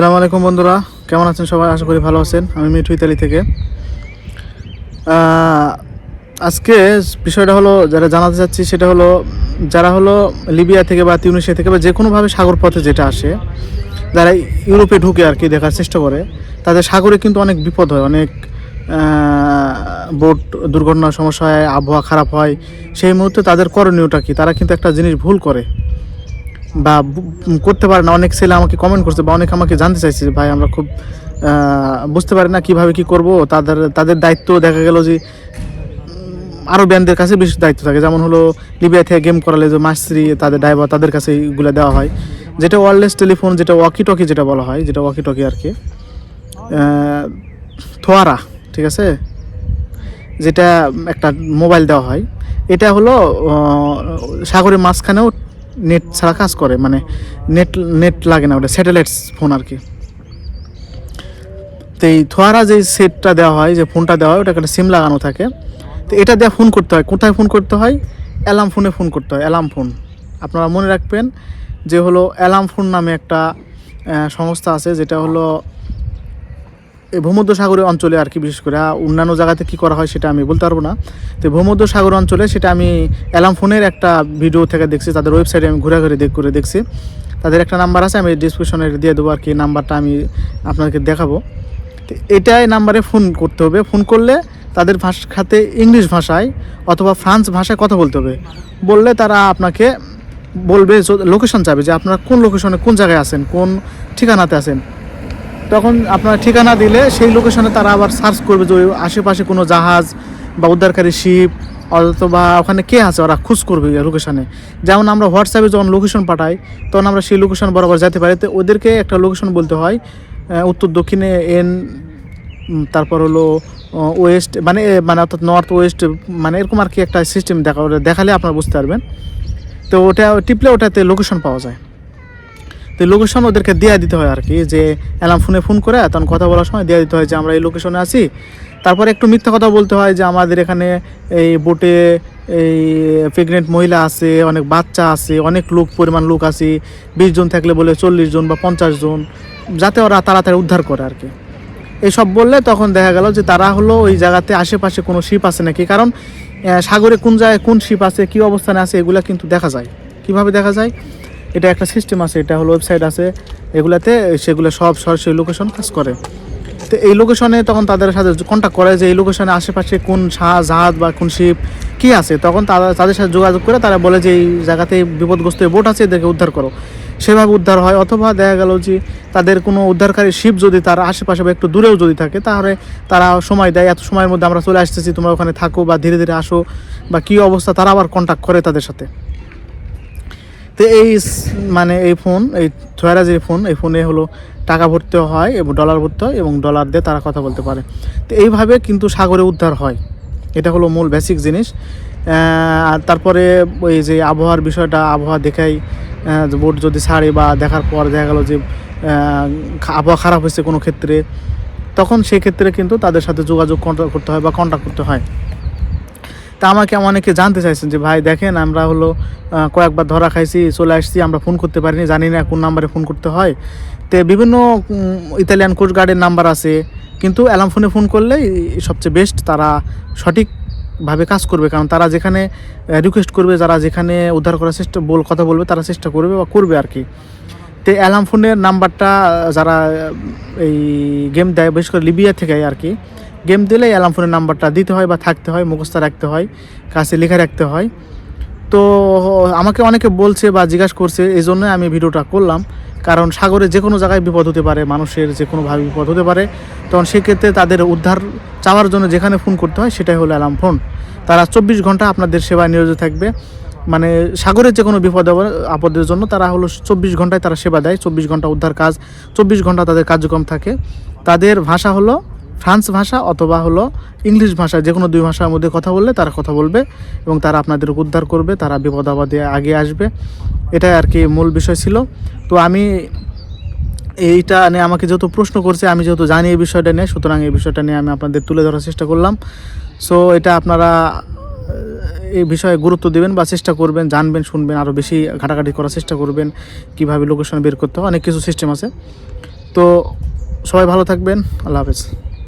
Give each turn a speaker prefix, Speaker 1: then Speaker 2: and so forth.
Speaker 1: সালাম আলাইকুম বন্ধুরা, কেমন আছেন সবাই? আশা করি ভালো আছেন। আমি মিঠু ইতালি থেকে। আজকে বিষয়টা হলো, যারা জানাতে চাচ্ছি, সেটা হলো, যারা হলো লিবিয়া থেকে বা তিউনিশিয়া থেকে বা যে কোনোভাবে সাগর পথে যেটা আসে, যারা ইউরোপে ঢুকে আর কি দেখার চেষ্টা করে, তাদের সাগরে কিন্তু অনেক বিপদ হয়, অনেক বোট দুর্ঘটনার সমস্যা হয়, আবহাওয়া খারাপ হয়। সেই মুহূর্তে তাদের করণীয়টা কি? তারা কিন্তু একটা জিনিস ভুল করে। বা করতে পারে না। অনেক ছেলে আমাকে কমেন্ট করছে বা অনেক আমাকে জানতে চাইছে ভাই, আমরা খুব বুঝতে পারি না কীভাবে কি করব। তাদের তাদের দায়িত্ব দেখা গেল যে আরও ব্যান্ডের কাছে বেশি দায়িত্ব থাকে। যেমন হলো, লিবিয়া থেকে গেম করালে যে মাস্ত্রি তাদের ড্রাইভার তাদের কাছে এইগুলো দেওয়া হয়। যেটা ওয়ারলেস টেলিফোন যেটা ওয়াকি টকি যেটা বলা হয়, যেটা ওয়াকি টকি আর কি। থোয়ারা, ঠিক আছে? যেটা একটা মোবাইল দেওয়া হয়। এটা হলো সাগরের মাঝখানেও নেট ছাড়া কাজ করে মানে নেট নেট লাগে না ওটা স্যাটেলাইট ফোন আর কি। তো এই থোয়ারা যে সেটটা দেওয়া হয়, যে ফোনটা দেওয়া হয় ওটা একটা সিম লাগানো থাকে। তো এটা দিয়ে ফোন করতে হয়। কোথায় ফোন করতে হয়? অ্যালার্ম ফোনে ফোন করতে হয় অ্যালার্ম ফোন আপনারা মনে রাখবেন যে হলো অ্যালার্ম ফোন নামে একটা সংস্থা আছে, যেটা হলো এই ভূমধ্য সাগরীয় অঞ্চলে আর কি, বিশেষ করে অন্যান্য জায়গাতে কি করা হয় সেটা আমি বলতে পারব না। তো ভূমধ্য সাগর অঞ্চলে সেটা আমি অ্যালাম ফোনের একটা ভিডিও থেকে দেখছি, তাদের ওয়েবসাইটে আমি ঘুরে ঘুরে দেখ, করে দেখছি। তাদের একটা নাম্বার আছে, আমি ডিসক্রিপশনে দিয়ে দেবো আর কি, নাম্বারটা আমি আপনাকে দেখাবো। তো এটাই নাম্বারে ফোন করতে হবে। ফোন করলে তাদের ভাষাতে ইংলিশ ভাষায় অথবা ফ্রান্স ভাষায় কথা বলতে হবে। বললে তারা আপনাকে বলবে লোকেশন চাবে যে আপনারা কোন লোকেশনে কোন জায়গায় আছেন, কোন ঠিকানাতে আছেন। তখন আপনার ঠিকানা দিলে সেই লোকেশনে তারা আবার সার্চ করবে যে ওই আশেপাশে কোনো জাহাজ বা উদ্ধারকারী শিপ অথবা ওখানে কে আছে, ওরা খোঁজ করবে লোকেশনে যেমন আমরা হোয়াটসঅ্যাপে যখন লোকেশন পাঠাই, তখন আমরা সেই লোকেশন বরাবর যেতে পারি। তো ওদেরকে একটা লোকেশন বলতে হয় উত্তর দক্ষিণে এন তারপর হলো ওয়েস্ট মানে মানে অর্থাৎ নর্থ ওয়েস্ট মানে এরকম আর কি একটা সিস্টেম দেখা, দেখালে আপনারা বুঝতে পারবেন। তো ওটা টিপলে ওটাতে লোকেশন পাওয়া যায়। তো লোকেশন ওদেরকে দেওয়া দিতে হয় আর কি যে অ্যালার্ম ফোনে ফোন করে তখন কথা বলার সময় দেওয়া দিতে হয় যে আমরা এই লোকেশনে আছি। তারপরে একটু মিথ্যা কথা বলতে হয় যে আমাদের এখানে এই বোটে এই প্রেগনেন্ট মহিলা আছে, অনেক বাচ্চা আছে, অনেক লোক, পরিমাণ লোক আছে, বিশ জন থাকলে বলে চল্লিশ জন বা পঞ্চাশ জন, যাতে ওরা তাড়াতাড়ি উদ্ধার করে আর কি এসব বললে তখন দেখা গেল যে তারা হলো ওই জায়গাতে আশেপাশে কোনো শিপ আছে নাকি, কারণ সাগরে কোন জায়গায় কোন শিপ আছে, কী অবস্থানে আছে, এগুলো কিন্তু দেখা যায়। কীভাবে দেখা যায়? এটা একটা সিস্টেম আছে, এটা হলো ওয়েবসাইট আছে, এগুলাতে সেগুলো সব সরাসরি লোকেশন কাজ করে। তো এই লোকেশনে তখন তাদের সাথে কন্ট্যাক্ট করে যে এই লোকেশনে আশেপাশে কোন জাহাজ বা কোন শিপ কি আছে, তখন তারা, তাদের সাথে যোগাযোগ করে তারা বলে যে এই জায়গাতে বিপদগ্রস্ত বোট আছে, এদেরকে উদ্ধার করো। সেভাবে উদ্ধার হয়, অথবা দেখা গেল যে তাদের কোনো উদ্ধারকারী শিপ যদি তার আশেপাশে বা একটু দূরেও যদি থাকে, তাহলে তারা সময় দেয়, এত সময়ের মধ্যে আমরা চলে আসতেছি, তোমরা ওখানে থাকো বা ধীরে ধীরে আসো, বা কী অবস্থা, তারা আবার কন্ট্যাক্ট করে তাদের সাথে। তো এই মানে এই ফোন, এই ছয়রা যে ফোন, এই ফোনে হলো টাকা ভরতে হয় এবং ডলার ভরতে হয় এবং ডলার দিয়ে তারা কথা বলতে পারে। তো এইভাবে কিন্তু সাগরে উদ্ধার হয়। এটা হলো মূল বেসিক জিনিস। আর তারপরে ওই যে আবহাওয়ার বিষয়টা, আবহাওয়া দেখাই বোট যদি ছাড়ে বা দেখার পর দেখা গেলো যে আবহাওয়া খারাপ হয়েছে কোনো ক্ষেত্রে, তখন সেই ক্ষেত্রে কিন্তু তাদের সাথে যোগাযোগ করতে হয় বা কন্ট্যাক্ট করতে হয়। তা আমাকে অনেকে জানতে চাইছেন যে, ভাই, দেখেন আমরা হলো কয়েকবার ধরা খাইছি, চলে আসছি, আমরা ফোন করতে পারিনি, জানি না কোন নাম্বারে ফোন করতে হয়। তো বিভিন্ন ইতালিয়ান ইতালিয়ান কোস্টগার্ডের নাম্বার আছে, কিন্তু অ্যালার্ম ফোনে ফোন করলে সবচেয়ে বেস্ট তারা সঠিকভাবে কাজ করবে, কারণ তারা যেখানে রিকোয়েস্ট করবে, যারা যেখানে উদ্ধার করার চেষ্টা, বল, কথা বলবে, তারা চেষ্টা করবে বা করবে আর কি। তো অ্যালার্ম ফোনের নাম্বারটা যারা এই গেম দেয়, বিশেষ করে লিবিয়া থেকে আর কি গেম দিলে অ্যালার্ম ফোনের নাম্বারটা দিতে হয় বা থাকতে হয়, মুখস্থ রাখতে হয়, কাছে লিখে রাখতে হয়। তো আমাকে অনেকে বলছে বা জিজ্ঞাসা করছে, এই জন্য আমি ভিডিওটা করলাম। কারণ সাগরে যে কোনো জায়গায় বিপদ হতে পারে, মানুষের যে কোনোভাবে বিপদ হতে পারে। তখন সেক্ষেত্রে তাদের উদ্ধার চাওয়ার জন্য যেখানে ফোন করতে হয়, সেটাই হলো অ্যালার্ম ফোন তারা চব্বিশ ঘণ্টা আপনাদের সেবায় নিয়োজিত থাকবে। মানে সাগরের যে কোনো বিপদ আপদের জন্য তারা হলো চব্বিশ ঘন্টায় তারা সেবা দেয়। চব্বিশ ঘণ্টা উদ্ধার কাজ, চব্বিশ ঘণ্টা তাদের কার্যক্রম থাকে। তাদের ভাষা হলো ফ্রান্স ভাষা অথবা হলো ইংলিশ ভাষা যে কোনো দুই ভাষার মধ্যে কথা বললে তারা কথা বলবে এবং তারা আপনাদের উদ্ধার করবে, তারা বিপদ আপদে আগে আসবে। এটাই আর কি মূল বিষয় ছিল। তো আমি এইটা নিয়ে আমাকে যেহেতু প্রশ্ন করছে, আমি যেহেতু জানি এই বিষয়টা নিয়ে, সুতরাং এই বিষয়টা নিয়ে আমি আপনাদের তুলে ধরার চেষ্টা করলাম। সো এটা আপনারা এই বিষয়ে গুরুত্ব দেবেন বা চেষ্টা করবেন, জানবেন, শুনবেন আরও বেশি ঘাটাঘাটি করার চেষ্টা করবেন, কীভাবে লোকেশন বের করতে হয়, অনেক কিছু সিস্টেম আছে। তো সবাই ভালো থাকবেন, আল্লাহ হাফেজ।